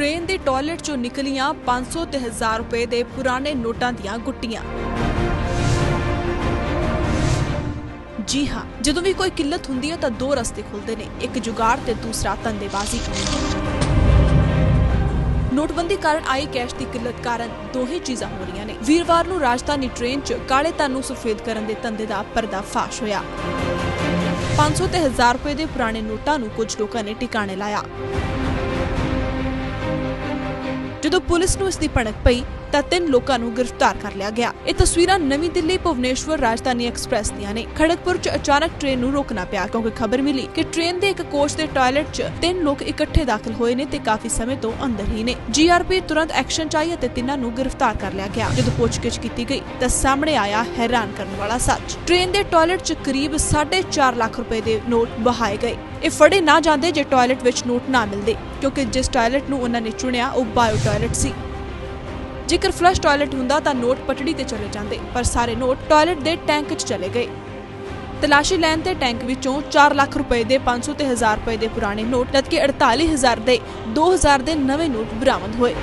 Train ਦੇ toilet ਚੋਂ ਨਿਕਲੀਆਂ 500 ਤੇ 1000 ਰੁਪਏ ਦੇ ਪੁਰਾਣੇ ਨੋਟਾਂ ਦੀਆਂ ਗੁੱਟੀਆਂ। ਜੀ ਹਾਂ, ਜਦੋਂ ਵੀ ਕੋਈ ਕਿੱਲਤ ਹੁੰਦੀ ਹੈ ਤਾਂ ਦੋ ਰਸਤੇ ਖੁੱਲਦੇ ਨੇ, ਇੱਕ ਜੁਗਾੜ ਤੇ ਦੂਸਰਾ ਧੰਦੇਬਾਜ਼ੀ ਨੋਟਬੰਦੀ ਕਾਰਨ ਆਈ ਕੈਸ਼ ਦੀ ਕਿੱਲਤ ਕਾਰਨ ਦੋਹੇ ਚੀਜ਼ਾਂ ਹੋ ਰਹੀਆਂ ਨੇ। ਵੀਰਵਾਰ ਨੂੰ ਰਾਜਧਾਨੀ ਟ੍ਰੇਨ 'ਚ ਕਾਲੇ ਧਨ ਨੂੰ ਸਫੇਦ ਕਰਨ ਦੇ ਧੰਦੇ ਦਾ ਪਰਦਾਫਾਸ਼ ਹੋਇਆ। 500 ਤੇ 1000 ਰੁਪਏ ਦੇ ਪੁਰਾਣੇ ਨੋਟਾਂ ਨੂੰ ਕੁਝ ਲੋਕਾਂ ਨੇ ਟਿਕਾਣੇ ਲਾਇਆ। ਜਦੋਂ ਪੁਲਿਸ ਨੂੰ ਇਸ ਦੀ ਭਣਕ ਪਈ, ਤਾਂ ਤਿੰਨ ਲੋਕਾਂ ਨੂੰ ਗ੍ਰਿਫਤਾਰ ਕਰ ਲਿਆ ਗਿਆ। ਇਹ ਤਸਵੀਰਾਂ ਨਵੀਂ ਦਿੱਲੀ ਭੁਵਨੇਸ਼ਵਰ ਰਾਜਧਾਨੀ ਐਕਸਪ੍ਰੈਸ ਦੀਆਂ ਨੇ। ਖੜਕਪੁਰ 'ਚ ਅਚਾਨਕ ਟ੍ਰੇਨ ਨੂੰ ਰੋਕਣਾ ਪਿਆ, ਕਿਉਂਕਿ ਖਬਰ ਮਿਲੀ ਕਿ ਟ੍ਰੇਨ ਦੇ ਇੱਕ ਕੋਚ ਦੇ ਟਾਇਲਟ 'ਚ ਤਿੰਨ ਲੋਕ ਇਕੱਠੇ ਦਾਖਲ ਹੋਏ ਨੇ ਤੇ ਕਾਫੀ ਸਮੇਂ ਤੋਂ ਅੰਦਰ ਹੀ ਨੇ। ਜੀਆਰਪੀ ਤੁਰੰਤ ਐਕਸ਼ਨ 'ਚ ਆਈ ਅਤੇ ਤਿੰਨਾਂ ਨੂੰ ਗ੍ਰਿਫਤਾਰ ਕਰ ਲਿਆ ਗਿਆ। ਜਦੋਂ ਪੁੱਛਗਿੱਛ ਕੀਤੀ ਗਈ, ਤਾਂ ਸਾਹਮਣੇ ਆਇਆ ਹੈਰਾਨ ਕਰਨ ਵਾਲਾ ਸੱਚ। ਟ੍ਰੇਨ ਦੇ ਟਾਇਲਟ 'ਚ ਕਰੀਬ 4.5 ਲੱਖ ਰੁਪਏ ਦੇ ਨੋਟ ਬਹਾਏ ਗਏ। ਇਹ ਫੜੇ ਨਾ ਜਾਂਦੇ ਜੇ ਟਾਇਲਟ ਵਿੱਚ ਨੋਟ ਨਾ ਮਿਲਦੇ, ਕਿਉਂਕਿ ਜਿਸ ਟਾਇਲਟ ਨੂੰ ਉਹਨਾਂ ਨੇ ਚੁਣਿਆ, ਉਹ ਬਾਇਓ ਟਾਇਲਟ ਸੀ। ਜੇਕਰ ਫਲਸ਼ ਟਾਇਲਟ ਹੁੰਦਾ ਤਾਂ ਨੋਟ ਪਟੜੀ ਤੇ ਚਲੇ ਜਾਂਦੇ, ਪਰ ਸਾਰੇ ਨੋਟ ਟਾਇਲਟ ਦੇ ਟੈਂਕ 'ਚ ਚਲੇ ਗਏ। ਤਲਾਸ਼ੀ ਲੈਣ ਤੇ ਟੈਂਕ ਵਿੱਚੋਂ 4 ਲੱਖ ਰੁਪਏ ਦੇ 500 ਤੇ 1000 ਰੁਪਏ ਦੇ ਪੁਰਾਣੇ ਨੋਟ, ਜਦਕਿ 48000 ਦੇ 2000 ਦੇ ਨਵੇਂ ਨੋਟ ਬਰਾਮਦ ਹੋਏ।